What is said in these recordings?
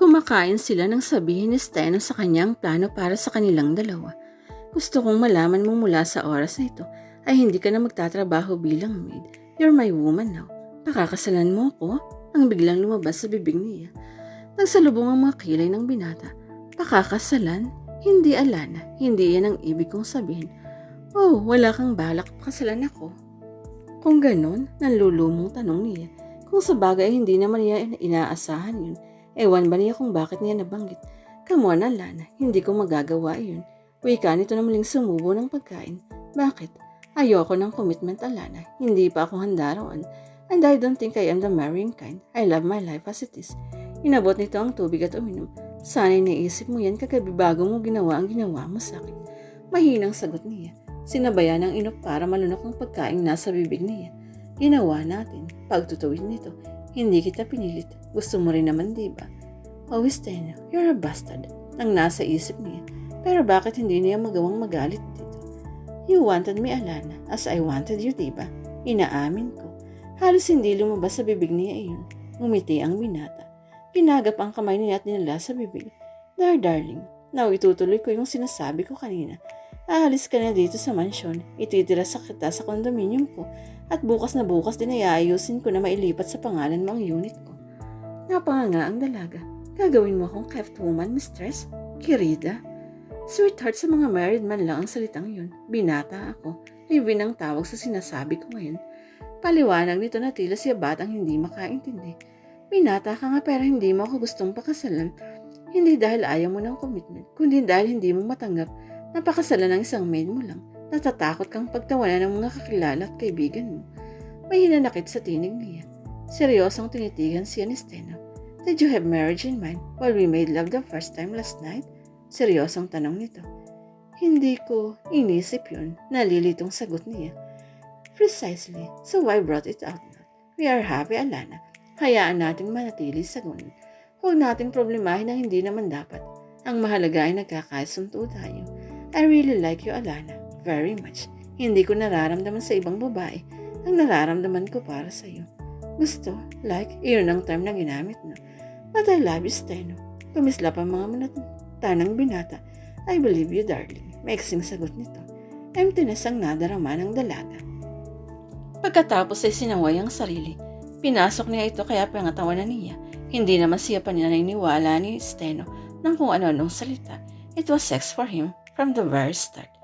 Kumakain sila nang sabihin ni Steno sa kanyang plano para sa kanilang dalawa. Gusto kong malaman mo mula sa oras na ito ay hindi ka na magtatrabaho bilang maid. You're my woman now. Pakakasalan mo ko? Ang biglang lumabas sa bibig niya. Nagsalubong ang mga kilay ng binata. Pakakasalan? Hindi Alana. Hindi yan ang ibig kong sabihin. Oh, wala kang balak pakasalan ako. Kung ganon, nanlulumong tanong niya. Kung sa bagay hindi naman niya inaasahan yun, ewan ba niya kung bakit niya nabanggit. Come on, Alana, hindi ko magagawa yun. Wika nito na muling sumubo ng pagkain. Bakit? Ayoko ng commitment, Alana. Hindi pa ako handa roon. And I don't think I am the marrying kind. I love my life as it is. Inabot nito ang tubig at uminom. Sana'y naisip mo yan kagabi bago mo ginawa ang ginawa mo sa akin. Mahinang sagot niya. Sinabayan ng inok para malunok ang pagkain nasa bibig niya. Ginawa natin. Pagtutuwid nito. Hindi kita pinilit. Gusto mo rin naman, di ba? Oh, Steno, you're a bastard. Ang nasa isip niya. Pero bakit hindi niya magawang magalit dito? You wanted me, Alana, as I wanted you, di ba? Inaamin ko. Halos hindi lumabas sa bibig niya iyon. Ngumiti ang binata. Ginagap ang kamay niya at nilala sa bibig. There, darling. Now, itutuloy ko yung sinasabi ko kanina. Aalis ka na dito sa mansyon. Ititira sa kita sa kondominium ko. At bukas na bukas din ay aayusin ko na mailipat sa pangalan mo ang unit ko. Napanganga ang dalaga. Gagawin mo akong kept woman, mistress? Kirida? Sweetheart sa mga married man lang ang salitang yun. Binata ako. Live-in ang tawag sa sinasabi ko ngayon. Paliwanag nito na tila siya batang hindi makaintindi. Binata ka nga pero hindi mo ako gustong pakasalan. Hindi dahil ayaw mo ng commitment, kundi dahil hindi mo matanggap na pakasalan ng isang maid mo lang. Natatakot kang pagtawanan ng mga kakilala at kaibigan mo. May hinanakit sa tinig niya. Seryosong tinitigan siya ni Steno. Did you have marriage in mind while we made love the first time last night? Seryosong tanong nito. Hindi ko inisip yun. Nalilitong sagot niya. Precisely. So why brought it out? We are happy, Alana. Hayaan nating manatili sa gunin. Huwag nating problemahin ang hindi naman dapat. Ang mahalaga ay nagkakasunto tayo. I really like you, Alana. Very much. Hindi ko nararamdaman sa ibang babae ang nararamdaman ko para sa iyo. Gusto, like, iyon ang term na ginamit no. But I love you, Steno. Kumislap ang mga manata ng binata. I believe you, darling. Maiksing sagot nito. Emptiness ang nadarama ng dalaga. Pagkatapos ay sinaway ang sarili. Pinasok niya ito kaya pangatawan na niya. Hindi naman siya paninaniwala ni Steno ng kung ano-anong salita. It was sex for him from the very start.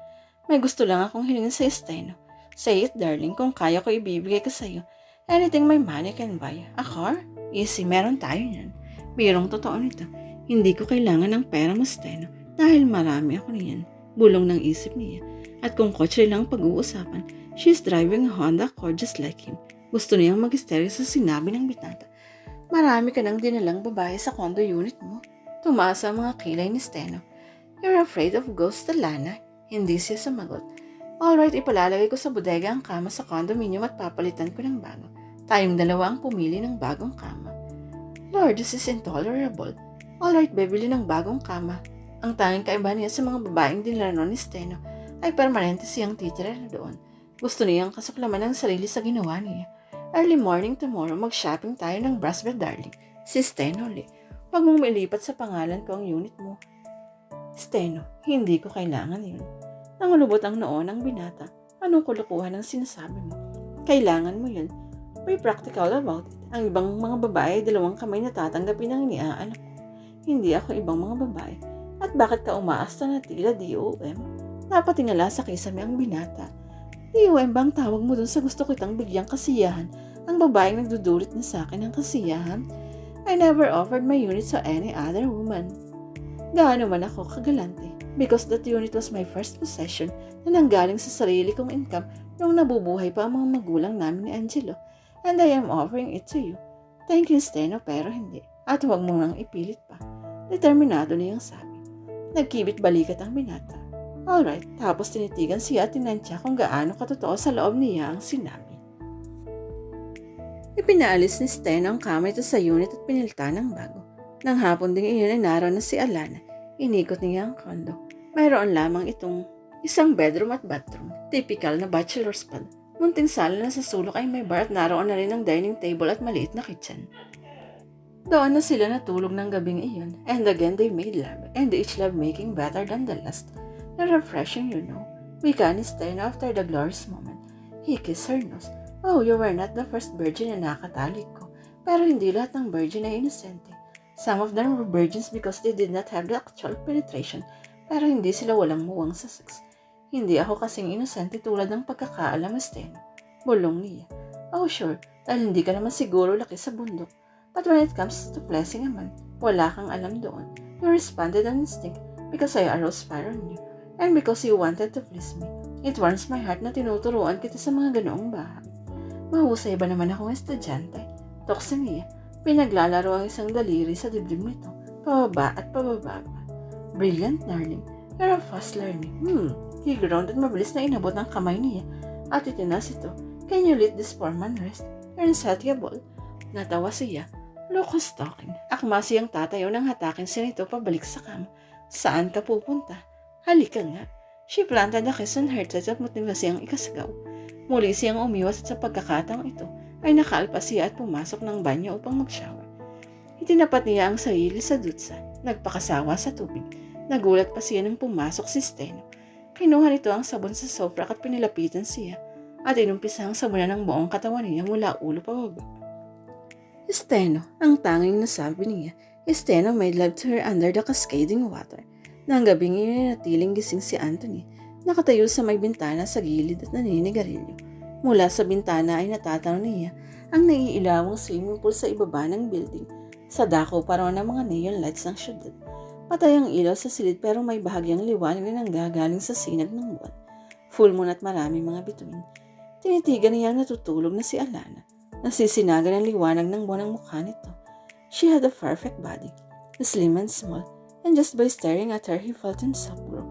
May gusto lang akong hilingin sa Steno. Say it, darling, kung kaya ko ibibigay ko sa'yo. Anything my money can buy. A car? Easy, meron tayo niyan. Birong totoo nito. Hindi ko kailangan ng pera mo, Steno. Dahil marami ako niyan. Bulong ng isip niya. At kung kotse lang pag-uusapan, she's driving a Honda Accord just like him. Gusto niyang mag-stereo sa sinabi ng bitata. Marami ka nang dinalang babae sa condo unit mo. Tumaas ang mga kilay ni Steno. You're afraid of ghosts, Lana? Hindi siya sumagot. Alright, ipalalagay ko sa bodega ang kama sa condominium at papalitan ko ng bago. Tayong dalawa ang pumili ng bagong kama. Lord, this is intolerable. Alright, bibili ng bagong kama. Ang tanging kaibahan niya sa mga babaeng dinlaro ni Steno ay permanente siyang titira na doon. Gusto niyang kasuklaman ng sarili sa ginawa niya. Early morning tomorrow, mag-shopping tayo ng Braswell, darling. Si Steno ulit. Huwag mong mailipat sa pangalan ko ang unit mo. Steno, hindi ko kailangan yun. Nangulubot ang noo ng binata. Anong kulukuhan ang sinasabi mo? Kailangan mo yun. Be practical about it. Ang ibang mga babae, dalawang kamay na tatanggapin ang iniaalak ko. Hindi ako ibang mga babae. At bakit ka umaasta na tila DOM? Napatingala sa kisame ang binata. DOM ba ang tawag mo dun sa gusto kitang bigyang kasiyahan? Ang babaeng nagdudulot na sa akin ng kasiyahan? I never offered my unit to any other woman. Gaano man ako kagalante because that unit was my first possession na nanggaling sa sarili kong income nung nabubuhay pa ang mga magulang namin ni Angelo. And I am offering it to you. Thank you, Steno, pero hindi. At huwag mo nang ipilit pa. Determinado niyang sabi. Nagkibit balikat ang binata. Alright, tapos tinitigan siya at tinansya kung gaano katotoo sa loob niya ang sinabi. Ipinaalis ni Steno ang kamay ito sa unit at pinilta ng bago. Nang hapon ding iyon ay naroon na si Alana. Inikot niya ang kondo. Mayroon lamang itong isang bedroom at bathroom. Typical na bachelor's pad. Munting sala na sa sulok ay may bar at naroon na rin ang dining table at maliit na kitchen. Doon na sila natulog ng gabing iyon, and again they made love, and each love making better than the last. Na refreshing, you know. Wika ni Steno after the glorious moment. He kissed her nose. Oh, you were not the first virgin na nakatalik ko. Pero hindi lahat ng virgin ay inosente. Some of them were virgins because they did not have the actual penetration, pero hindi sila walang muwang sa sex. Hindi ako kasing inosente tulad ng pagkakaalam mo, Steno. Bulong niya. Oh, sure, dahil hindi ka naman siguro laki sa bundok. But when it comes to blessing a man, wala kang alam doon. You responded on instinct because I aroused fire on you and because you wanted to please me. It warms my heart na tinuturuan kita sa mga ganoong bahag. Mahusay ba naman akong estudyante? Toksin niya, pinaglalaro ang isang daliri sa dibdib nito, pababa at pababa pa. Brilliant. You're a fast learning. Hmm. He groaned at mabilis na inabot ng kamay niya at itinas ito. Can you let this poor man rest? You're insatiable. Natawa siya. Locust talking. Akma siyang tatayo nang hatakin siya nito pabalik sa kama. Saan ka pupunta? Halika nga. She planted a kiss on her chest at mutin siyang ikasagaw. Muli siyang umiwas at sa pagkakataong ito ay nakaalpas siya at pumasok ng banyo upang mag-shower. Itinapat niya ang sarili sa dutsa, nagpakasawa sa tubig. Nagulat pa siya nang pumasok si Steno. Kinuha nito ang sabon sa sofa at pinilapitan siya at inumpisa ang sabunan ng buong katawan niya mula ulo pa baba. Steno, ang tanging nasabi niya, Steno made love to her under the cascading water. Nang gabing iyon natiling gising si Anthony, nakatayo sa may bintana sa gilid at naninigarilyo. Mula sa bintana ay natatanaw niya ang naiilawang swimming pool sa ibaba ng building. Sa dako pa raw ng mga neon lights ng syudad. Patay ang ilaw sa silid pero may bahagyang liwanag na nanggagaling sa sinag ng buwan. Full moon at maraming mga bituin. Tinitigan niya ang natutulog na si Alana. Nasisinagan ang liwanag ng buwan ang mukha nito. She had a perfect body, slim and small, and just by staring at her he felt himself grow.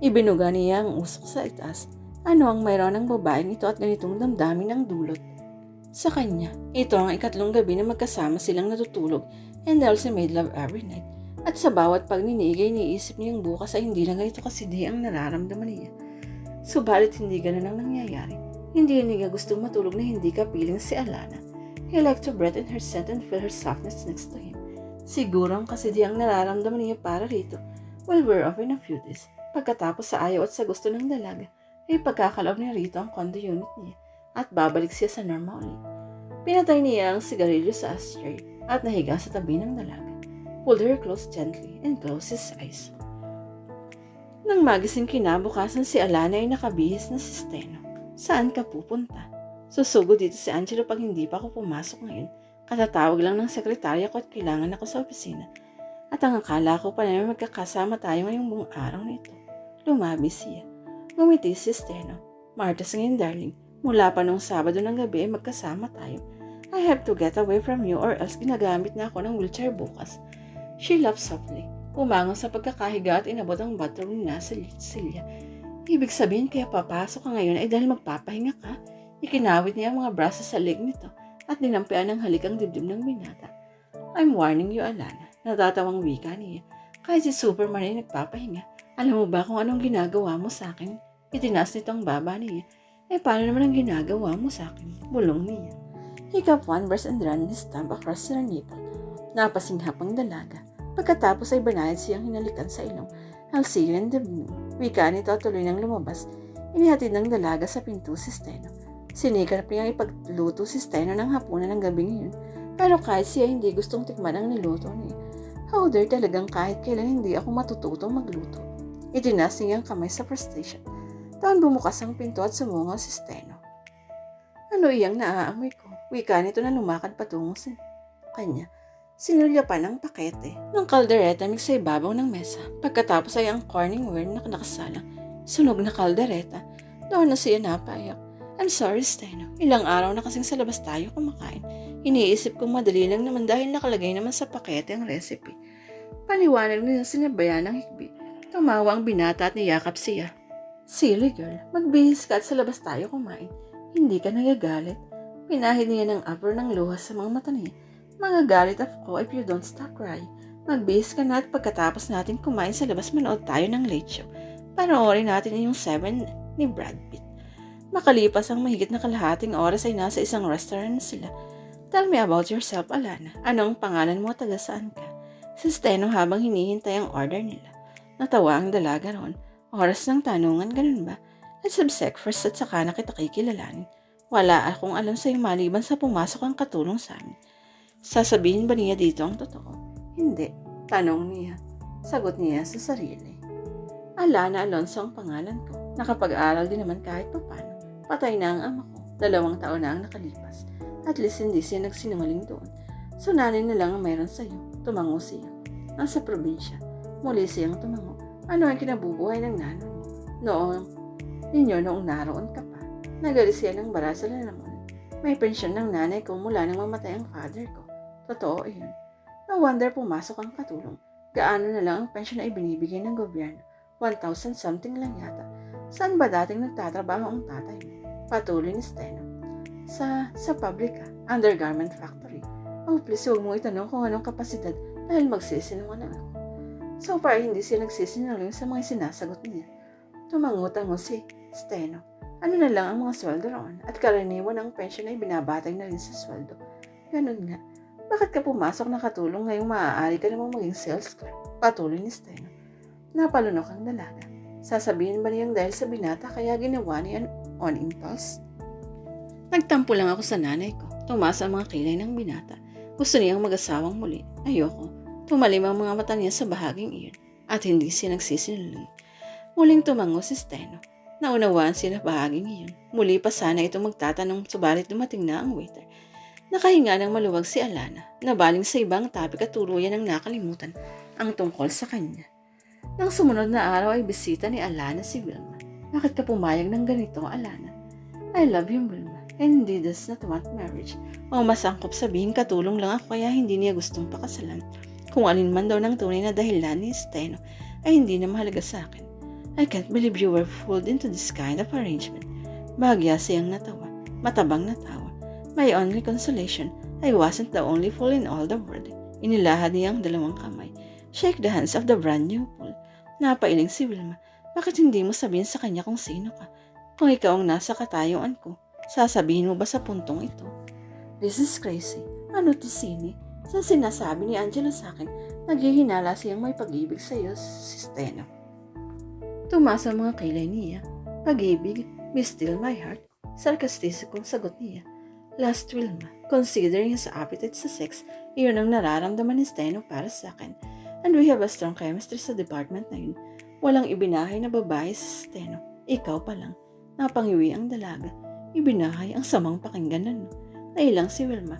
Ibinuga niya ang usok sa itaas. Ano ang mayroon ng babaeng ito at ganitong damdamin ang dulot? Sa kanya, ito ang ikatlong gabi na magkasama silang natutulog and Elsie made love every night. At sa bawat pagninigay, niisip niyang bukas ay hindi lang ganito kasidi ang nararamdaman niya. Subalit hindi ganun ang nangyayari. Hindi niya gustong matulog na hindi kapiling si Alana. He liked to breathe in her scent and feel her softness next to him. Siguro ang kasidi ang nararamdaman niya para rito. Well, we're off in a few days. Pagkatapos sa ayaw at sa gusto ng dalaga, ay pagkakaloob ni Rito ang condo unit niya at babalik siya sa normal. Pinatay niya ang sigarilyo sa ashtray at nahiga sa tabi ng dalaga. Pulled her close gently and closed his eyes. Nang magising kinabukasan si Alana ay nakabihis na si Steno. Saan ka pupunta? Susugo dito si Angelo pag hindi pa ako pumasok ngayon. Katatawag lang ng sekretarya ko at kailangan ako sa opisina. At ang akala ko pa na magkakasama tayo ngayong buong araw na ito. Lumabi siya. Ngumiti si Steno. Martas ngayon darling. Mula pa nung Sabado ng gabi ay magkasama tayo. I have to get away from you or else ginagamit na ako ng wheelchair bukas. She laughed softly. Umangon sa pagkakahiga at inabot ang bathroom ni nasa Silya. Ibig sabihin kaya papasok ka ngayon ay dahil magpapahinga ka. Ikinawit niya ang mga braso sa leg nito at dinampian ng halik ang dibdib ng binata. I'm warning you, Alana. Natatawang wika niya. Kahit si Superman ay nagpapahinga. Alam mo ba kung anong ginagawa mo sa akin? Itinaas nito ang baba niya. Eh paano naman ang ginagawa mo sa akin? Bulong niya. He got one burst and ran his thumb across her nipple. Napasinghap ang dalaga. Pagkatapos ay banayad siyang hinalikan sa ilong. I'll see you in the moon. Wika nito at tuloy nang lumabas. Inihatid ng dalaga sa pinto si Steno. Sinikap niyang ipagluto si Steno ng hapunan ng gabi ngayon. Pero kahit siya hindi gustong tikman ang niluto niya. How dare talagang kahit kailan hindi ako matututong magluto. Itinas niya ang kamay sa frustration. Taon bumukas ang pinto at sumungaw si Steno. Ano iyang naaamoy ko? Wika nito na lumakad patungo sa kanya. Sinulya pa ng pakete ng kaldereta mix sa ibabaw ng mesa. Pagkatapos ay ang corningware na nakasalang. Sunog na kaldereta. Doon na siya napayak. I'm sorry, Steno. Ilang araw na kasing sa labas tayo kumakain. Iniisip kong madali lang naman dahil nakalagay naman sa pakete ang recipe. Paliwanag nila sinabayan ng higbi. Tumawa ang binata at niyakap siya. Silly girl, magbihis ka at sa labas tayo kumain. Hindi ka nagagalit. Pinahid niya ng upper ng luha sa mga mata niya. Magagalit ako if you don't stop crying. Magbihis ka na at pagkatapos natin kumain sa labas manood tayo ng late show. Panoorin natin yung 7 ni Brad Pitt. Makalipas ang mahigit na kalahating oras ay nasa isang restaurant sila. Tell me about yourself, Alana. Anong pangalan mo, taga saan ka? Si Steno habang hinihintay ang order nila. Natawa ang dalaga ron. Oras ng tanungan, ganun ba? Let's have breakfast at saka na kita kikilalanin. Wala akong alam sa'yo maliban sa pumasok ang katulong sa amin. Sasabihin ba niya dito ang totoo? Hindi. Tanong niya. Sagot niya sa sarili. Alana Alonso ang pangalan ko. Nakapag-aral din naman kahit papano. Patay na ang ama ko. Dalawang taon na ang nakalipas. At least hindi siya nagsinungaling doon. So nanay na lang ang mayroon sa'yo. Tumango siya. Nasa probinsya. Muli siyang tumango. Ano ang kinabubuhay ng nanay mo? Noong ninyo noong naroon ka pa. Nagali siya ng bara sa lalamunan. May pensyon ng nanay ko mula nang mamatay ang father ko. Totoo yun. No wonder pumasok ang katulong. Gaano na lang ang pensyon na ibinibigay ng gobyerno? 1,000 something lang yata. Saan ba dating nagtatrabaho ang tatay? Patuloy ni Steno. Sa, sa pabrika, undergarment factory. Oh, please huwag mo itanong kung anong kapasidad dahil magsisinungaling ako. So far, hindi siya nagsisinungaling sa mga sinasagot niya. Tumangutango si Steno. Ano na lang ang mga sweldo roon at karaniwan ang pension ay binabatay na rin sa sweldo. Ganun nga. Bakit ka pumasok na katulong ngayong maaari ka namang maging sales clerk? Patuloy ni Steno. Napalunok ang dalaga. Sasabihin ba niyang dahil sa binata kaya ginawa niya on impulse? Nagtampo lang ako sa nanay ko. Tumaas ang mga kilay ng binata. Gusto niyang mag-asawang muli. Ayoko. Tumalim ang mga mata niya sa bahaging iyon. At hindi siya nagsisinungaling. Muling tumango si Steno. Naunawaan sila bahaging iyon. Muli pa sana ito magtatanong subalit dumating na ang waiter. Nakahinga ng maluwag si Alana. Nabaling sa ibang topic at tuluyan ng nakalimutan ang tungkol sa kanya. Nang sumunod na araw ay bisita ni Alana si Wilma. Bakit ka pumayag ng ganito, Alana? I love you, Wilma. And he does not want marriage. O masangkop sabihin katulong lang ako kaya hindi niya gustong pakasalan. Kung alin man daw ng tunay na dahilan ni Steno ay hindi na mahalaga sa akin. I can't believe you were fooled into this kind of arrangement. Bahagya siyang natawa. Matabang natawa. My only consolation, I wasn't the only fool in all the world. Inilahad niya ang dalawang kamay. Shake the hands of the brand new fool. Napailing si Wilma. Bakit hindi mo sabihin sa kanya kung sino ka? Kung ikaw ang nasa katayuan ko, sasabihin mo ba sa puntong ito? This is crazy. Ano to sini? Sa sinasabi ni Angelo sa akin, naghihinala siyang may pag-ibig sa iyo, si Steno. Tumaas ang mga kilay niya. Pag-ibig, be still my heart. Sarkastisikong sagot niya. Last Wilma, considering his appetite sa sex, iyon ang nararamdaman ni Steno para sa akin. And we have a strong chemistry sa department na yun. Walang ibinahay na babae sa Steno. Ikaw pa lang. Napangiwi ang dalaga. Ibinahay ang samang pakinggan na. Nailang si Wilma.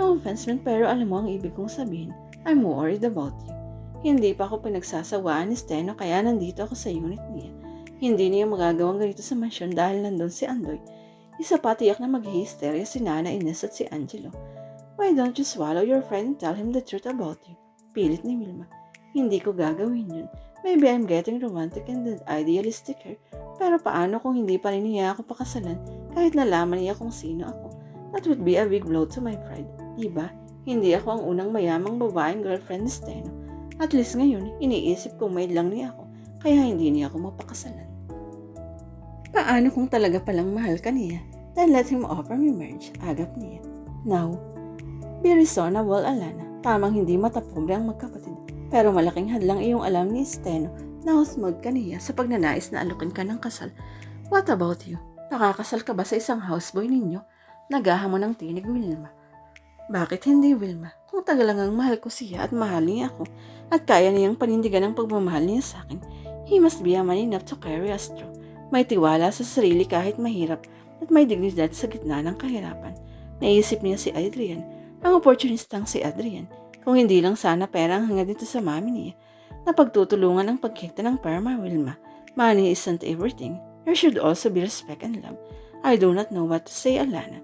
No offense man pero alam mo ang ibig kong sabihin. I'm worried about you. Hindi pa ako pinagsasawaan ni Steno kaya nandito ako sa unit niya. Hindi niya magagawang ganito sa mansyon dahil nandun si Andoy. Isa pa tiyak na maghihisterya si Nana Ines at si Angelo. Why don't you swallow your friend and tell him the truth about you? Pilit ni Wilma. Hindi ko gagawin yun. Maybe I'm getting romantic and idealistic here. Pero paano kung hindi pa rin niya ako pakasalan kahit nalaman niya kung sino ako? That would be a big blow to my pride. Diba? Hindi ako ang unang mayamang babaeng girlfriend ni Steno. At least ngayon, iniisip ko may lang niya ako, kaya hindi niya ako mapakasalan. Paano kung talaga palang mahal ka niya? Then let him offer me marriage, agap niya. Now, be reasonable, Alana. Tamang hindi matapobre ang magkapatid. Pero malaking hadlang iyong alam ni Steno na husmod ka niya sa pagnanais na alukin ka ng kasal. What about you? Nakakasal ka ba sa isang houseboy ninyo? Nagahamon ng tinig Wilma. Bakit hindi, Wilma? Kung tagalangang mahal ko siya at mahal niya ako at kaya niyang panindigan ang pagmamahal niya sa akin, he must be a man enough to carry us through. May tiwala sa sarili kahit mahirap at may dignidad sa gitna ng kahirapan. Naisip niya si Adrian, ang opportunistang si Adrian. Kung hindi lang sana pera ang hangad nito sa mami niya, na pagtutulungan ang pagkikta ng perma, Wilma. Money isn't everything. There should also be respect and love. I do not know what to say, Alana.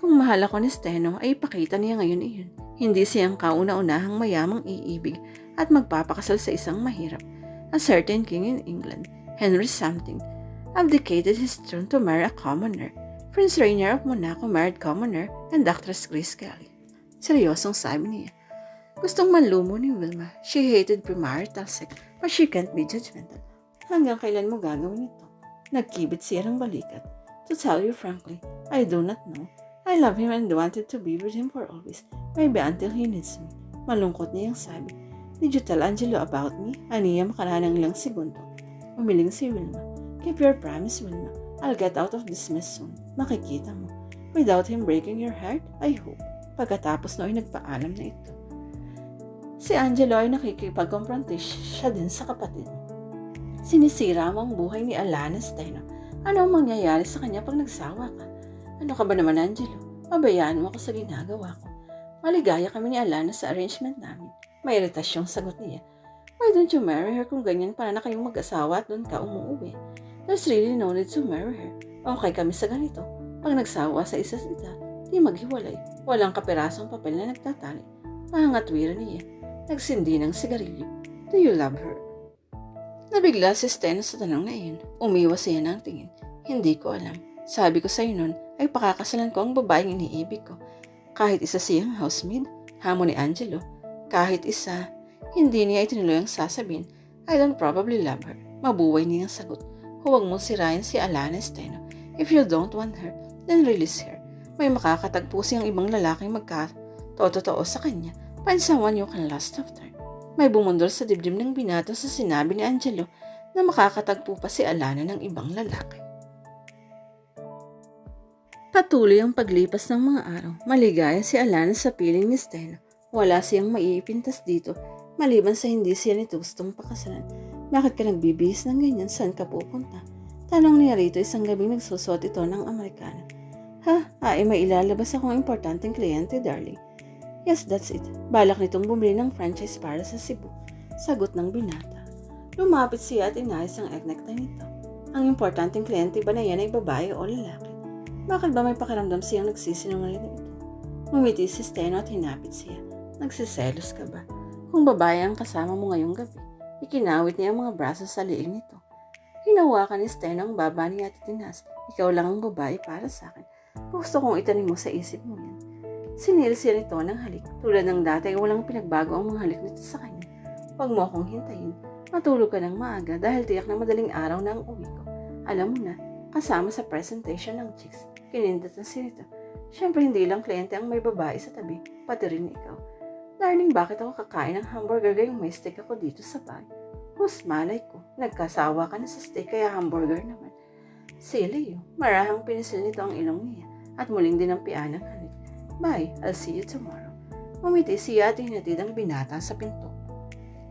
Kung mahal ako ni Steno, ay ipakita niya ngayon iyon. Hindi siyang kauna-unahang mayamang iibig at magpapakasal sa isang mahirap. A certain king in England, Henry something, abdicated his throne to marry a commoner. Prince Rainier of Monaco married commoner and actress Grace Kelly. Seryosong sabi niya. Gustong manlumo ni Wilma. She hated premarital sex, but she can't be judgmental. Hanggang kailan mo gagawin ito? Nagkibit siya ng balikat. To tell you frankly, I do not know. I love him and wanted to be with him for always. Maybe until he needs me. Malungkot niyang sabi. Did you tell Angelo about me? Aniya makaraan ng ilang segundo. Umiling si Wilma. Keep your promise, Wilma. I'll get out of this mess soon. Makikita mo. Without him breaking your heart, I hope. Pagkatapos na ay nagpaalam na ito. Si Angelo ay nakikipag-confrontation siya din sa kapatid. Sinisira mo ang buhay ni Alana Steno. Ano ang mangyayari sa kanya pag nagsawa ka? Ano ka ba naman, Angelo? Pabayaan mo ako sa ginagawa ko. Maligaya kami ni Alana sa arrangement namin. May iritasyong sagot niya. Why don't you marry her kung ganyan para na kayong mag-asawa at doon ka umuwi? There's really no need to marry her. Okay kami sa ganito. Pag nagsawa sa isa't isa, di maghiwalay. Walang kapirasong papel na nagtatali. Pangangatwira niya. Nagsindi ng sigarilyo. Do you love her? Nabigla si Steno sa tanong na iyon. Umiwas siya ng tingin. Hindi ko alam. Sabi ko sa'yo nun, ay pakakasalan ko ang babaeng iniibig ko. Kahit isa siyang housemaid, hamon ni Angelo. Kahit isa, hindi niya itinuloy ang sasabihin, I don't probably love her. Mabuhay niyang sagot. Huwag mong sirayan si Alana Steno. If you don't want her, then release her. May makakatagpo siyang ibang lalaking magkatotoo sa kanya. Find someone you can last after. May bumundol sa dibdib ng binata sa sinabi ni Angelo na makakatagpo pa si Alana ng ibang lalaki. Patuloy ang paglipas ng mga araw. Maligaya si Alana sa piling ni Steno. Wala siyang maiipintas dito, maliban sa hindi siya nito gustong pakasalan. Bakit ka nagbibihis ng ganyan? Saan ka pupunta? Tanong niya rito isang gabing nagsusot ito ng Amerikana. Ha? Ay, may ilalabas akong importanteng kliyente, darling. Yes, that's it. Balak nitong bumili ng franchise para sa Cebu. Sagot ng binata. Lumapit siya at inayos ang egg nito. Ang importanteng kliyente ba na yan ay babae o lalaki? Bakit ba may pakiramdam siyang nagsisinungaling ito? Ngumiti si Steno at hinapit siya. Nagsiselos ka ba? Kung babae ang kasama mo ngayong gabi, ikinawit niya ang mga braso sa liig nito. Hinawakan ni Steno ang baba ni Ate Tinas. Ikaw lang ang babae para sa akin. Gusto kong itanim mo sa isip mo yan. Sinil siya nito ng halik. Tulad ng dati walang pinagbago ang mga halik nito sa kanya. Huwag mo akong hintayin. Matulog ka ng maaga dahil tiyak na madaling araw na ang uwi ko. Alam mo na, kasama sa presentation ng chicks. Kinindatan si nito. Siyempre hindi lang kliyente ang may babae sa tabi, pati rin ikaw. Darling, bakit ako kakain ng hamburger gayong may steak ako dito sa bahay? Mas malay ko, nagkasawa ka na sa steak kaya hamburger naman. Silly you, marahang pinisil nito ang ilong niya at muling dinampian ng halik. Bye, I'll see you tomorrow. Umiti siya at hinatid ang binata sa pinto.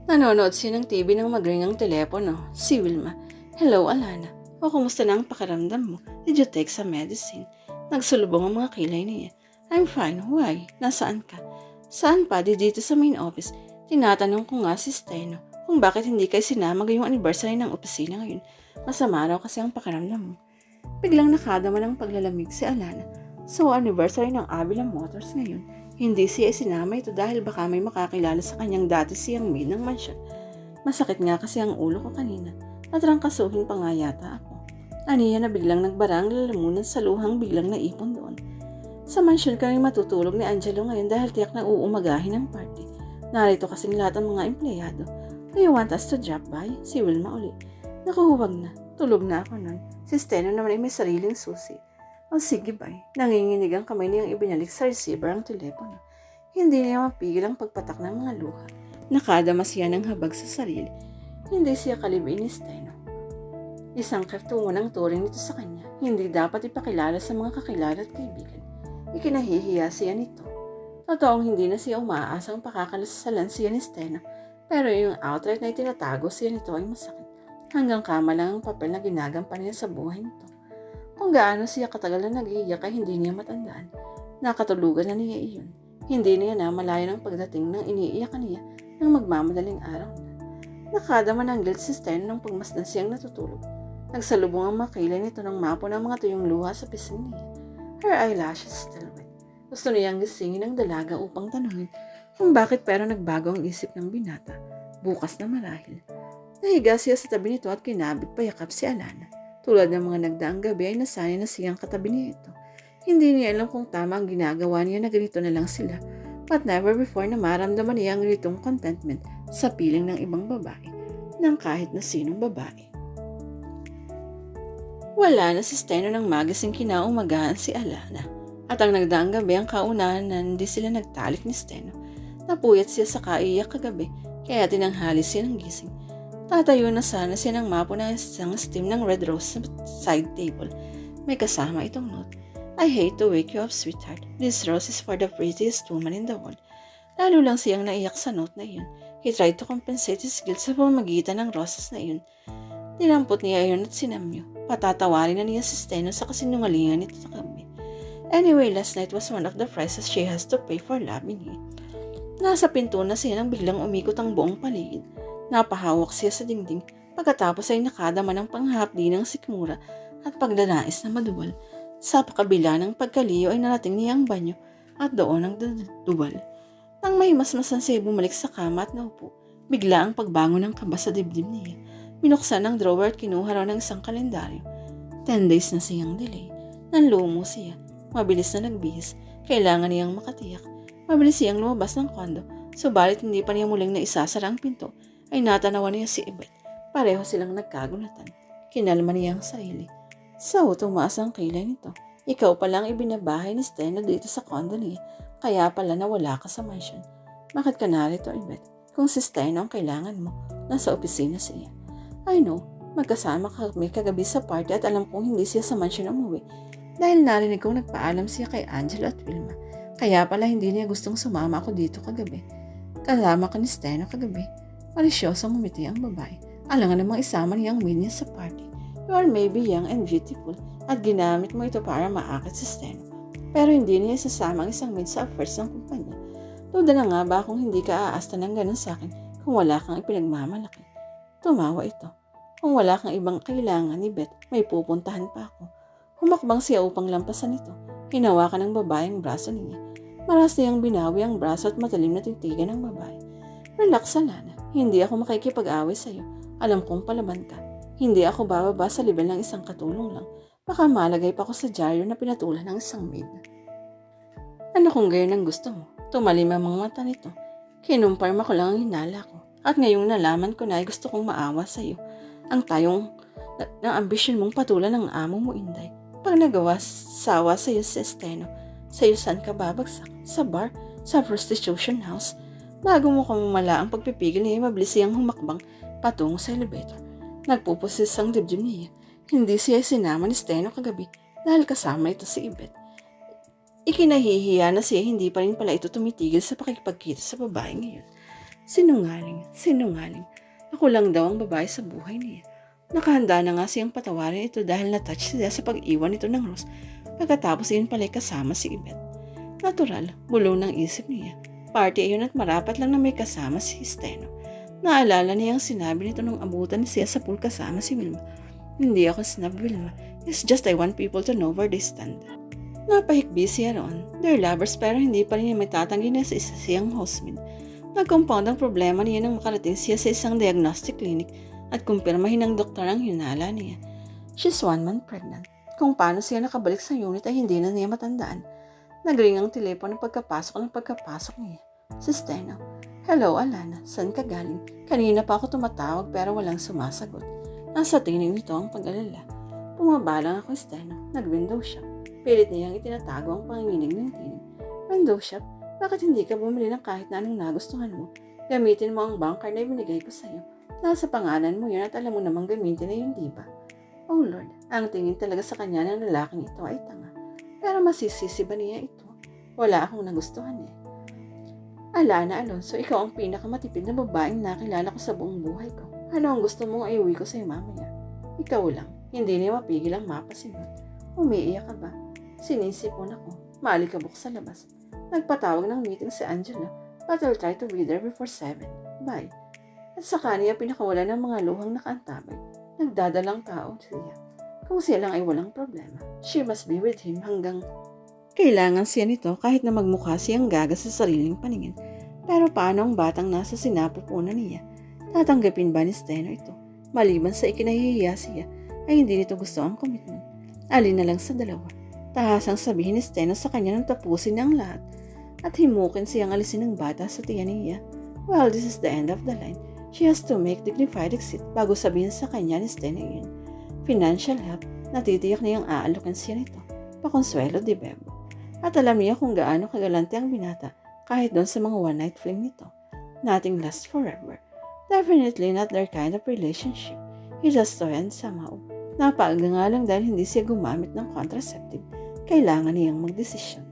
Nanonood siya ng TV nang magring ang telepono. Si Wilma. Hello, Alana. O kumusta na ang pakiramdam mo? Did you take some medicine? Nagsulubong ang mga kilay niya. I'm fine. Why? Nasaan ka? Saan pa? Di dito sa main office. Tinatanong ko nga si Steno kung bakit hindi kayo sinama ngayong anniversary ng opisina ngayon. Masama raw kasi ang pakiramdam mo. Biglang nakadama ng paglalamig si Alana. So, anniversary ng Avila Motors ngayon. Hindi siya isinama ito dahil baka may makakilala sa kanyang dati siyang maid ng mansyon. Masakit nga kasi ang ulo ko kanina. Natrangkasuhin pa nga yata ako. Aniya na biglang nagbarang lalamunan sa luhang biglang naipon doon. Sa mansyon kami matutulog ni Angelo ngayon dahil tiyak na uumagahin ang party. Narito kasing lahat ng mga empleyado. Do you want us to drop by? Si Wilma uli. Naku, huwag na. Tulog na ako nun. Si Steno naman ay may sariling susi. O sige bye. Nanginginig ang kamay niyang ibinalik sa receiver ang telepono. Hindi niya mapigil ang pagpatak ng mga luha. Nakadama siya ng habag sa sarili. Hindi siya kalibin ni Steno. Isang kartungo ng turing nito sa kanya. Hindi dapat ipakilala sa mga kakilala at kaibigan. Ikinahihiya siya nito. Totoong hindi na siya umaasang pakakalasalan siya ni Steno. Pero yung outright na itinatago siya nito ay masakit. Hanggang kama lang ang papel na ginagampan niya sa buhay nito. Kung gaano siya katagal na nag-iiyak ay hindi niya matandaan. Nakatulugan na niya iyon. Hindi niya na malayo ng pagdating ng iniiyakan niya ng magmamadaling araw na. Nakadama ng guilt si Steno nang pagmasdan siyang natutulog. Nagsalubong ang makilay nito ng mapo ng mga tuyong luha sa pisngi niya. Her eyelashes still wet. Gusto niyang gisingin ng dalaga upang tanungin kung bakit pero nagbago ang isip ng binata. Bukas na marahil. Nahiga siya sa tabi nito at kinabit payakap si Alana. Tulad ng mga nagdaang gabi ay nasanay na siyang katabi niya ito. Hindi niya alam kung tama ang ginagawa niya na ganito na lang sila. But never before na maramdaman niya ang ganitong contentment sa piling ng ibang babae ng kahit na sinong babae. Wala na si Steno ng magising kinaumagahan si Alana. At ang nagdaang gabi ang kaunahan na hindi sila nagtalik ni Steno. Napuyat siya sa kaiyak kagabi, kaya tinanghali siya ng gising. Tatayo na sana siya ng mapo ng isang steam ng red rose sa side table. May kasama itong note. I hate to wake you up, sweetheart. This rose is for the prettiest woman in the world. Lalo lang siyang naiyak sa note na iyon. He tried to compensate his guilt sa pamamagitan ng roses na iyon. Dinampot niya iyon at sinamyo. Patatawarin na niya si Steno sa kasinungalingan nito sa kami. Anyway, last night was one of the prices she has to pay for loving him. Nasa pinto na siya nang biglang umikot ang buong paligid. Napahawak siya sa dingding pagkatapos ay nakadama ng panghapdi ng sikmura at pagdanais na maduwal. Sa pakabila ng pagkaliyo ay narating niya ang banyo at doon ang duwal. Nang may masmasan siya bumalik sa kama at naupo, bigla ang pagbangon ng kaba sa dibdib niya. Binuksan ang drawer at kinuha raw ng isang kalendaryo. Ten days na siyang delay. Nanlumo siya. Mabilis na nagbihis. Kailangan niyang makatiyak. Mabilis siyang lumabas ng kondo. Subalit hindi pa niya muling na isasara ang pinto ay natanawan niya si Ibet. Pareho silang nagkagulatan. Kinalma niya ang sarili. So, tumaas ang kilay nito. Ikaw pa lang ibinabahay ni Steno dito sa condo niya. Kaya pala nawala ka sa mansion. Bakit ka narito, Ibet? Kung si Steno ang kailangan mo, nasa opisina siya. I know, magkasama kami kagabi sa party at alam kong hindi siya sa mansion umuwi. Dahil narinig kong nagpaalam siya kay Angela at Wilma. Kaya pala hindi niya gustong sumama ako dito kagabi. Kasama ka ni Steno kagabi. Malisyosong umiti ang babae. Alangan namang isama niya ang niya sa party. You are maybe young and beautiful at ginamit mo ito para maakit si Steno. Pero hindi niya isasama ang isang maid sa affairs ng kumpanya. Duda na nga ba kung hindi ka aasta ng ganun sa akin kung wala kang ipinagmamalaki? Tumawa ito. Kung wala kang ibang kailangan ni Beth, may pupuntahan pa ako. Humakbang siya upang lampasan ito. Hinawakan ng babae ang braso niya. Maras niyang binawi ang braso at matalim na titigan ng babae. Relax, Alana. Hindi ako makikipag-away sa iyo. Alam kong palaban ka. Hindi ako bababa sa level ng isang katulong lang. Baka malagay pa ako sa dyaryo na pinatulan ng isang maid. Ano kung gayon ang gusto mo? Tumalim ang mga mata nito. Kinumparma ko lang ang hinala ko. At ngayong nalaman ko na ay gusto kong maawa sa iyo. Ang tayong ng ambisyon mong patulan ng amo mo, Inday. Pag nagawa sawa sa iyo si Esteno, sa iyo saan ka babagsak? Sa bar? Sa prostitution house? Bago mo kumamala ang pagpipigil niya, mabilis siyang humakbang patungo sa elevator. Nagpupusis ang dibdib niya. Hindi siya sinama ni Steno kagabi dahil kasama ito si Ibet. Ikinahihiya na siya hindi pa rin pala ito tumitigil sa pakikipagkita sa babae ngayon. Sinungaling, sinungaling. Ako lang daw ang babae sa buhay niya. Nakahanda na nga siyang patawarin ito dahil na-touch siya sa pag-iwan nito ng Rose pagkatapos iyon pala'y kasama si Ibet. Natural, bulong ng isip niya. Party ayun at marapat lang na may kasama si Steno. Naalala niya ang sinabi nito nung abutan siya sa pool kasama si Wilma. Hindi ako snub Wilma. It's just I want people to know where they stand. Napahikbi siya roon. They're lovers pero hindi pa rin niya may tatanggi na sa isa siyang housemate. Nag-compound ang problema niya nang makarating siya sa isang diagnostic clinic at kumpirmahin ng doktor ang hinala niya. She's one month pregnant. Kung paano siya nakabalik sa unit ay hindi na niya matandaan. Nagring ang telepono pagkapasok ng pagkapasok niya. Si Steno. Hello, Alana. Saan ka galing? Kanina pa ako tumatawag pero walang sumasagot. Nasa tingin nito ang pag-alala. Bumaba lang ako, Steno. Nag-window shop. Pilit niyang itinatago ang panginginig ng tinig. Window shop? Bakit hindi ka bumili ng kahit na anong nagustuhan mo? Gamitin mo ang bank card na ibinigay ko sa'yo. Nasa pangalan mo yun at alam mo namang gamitin na yun, di ba? Oh Lord, ang tingin talaga sa kanya ng lalaking ito ay tanga. Pero masisisi ba niya ito? Wala akong nagustuhan eh. Alana Alonso, ikaw ang pinakamatipid na babaeng nakilala ko sa buong buhay ko. Ano ang gusto mong iuwi ko sa'yo mamaya? Ikaw lang, hindi niya mapigil ang mapasinod. Umiiyak ka ba? Sinisipon ako. Maalikabok sa labas. Nagpatawag ng meeting si Angela, but I'll try to be there before 7. Bye. At saka niya pinakawala ng mga luhang nakaantabay. Nagdadalang tao siya. Kung siya lang ay walang problema, she must be with him hanggang kailangan siya nito kahit na magmukha siyang gaga sa sariling paningin. Pero paano ang batang nasa sinapupunan niya? Tatanggapin ba ni Steno ito? Maliban sa ikinahihiya siya, ay hindi nito gusto ang commitment. Alin na lang sa dalawa. Tahasang sabihin ni Steno sa kanya nang tapusin ang lahat at himukin siyang alisin ng bata sa tiyan niya. Well, this is the end of the line. She has to make dignified exit bago sabihin sa kanya ni Steno yun. Financial help, natitiyak niyang aalokan siya nito. Pakonsuelo de Bebo. At alam niya kung gaano kagalante ang binata kahit doon sa mga one-night fling nito. Nothing lasts forever. Definitely not their kind of relationship. He just saw and somehow. Napaaga nga lang dahil hindi siya gumamit ng contraceptive. Kailangan niyang magdesisyon.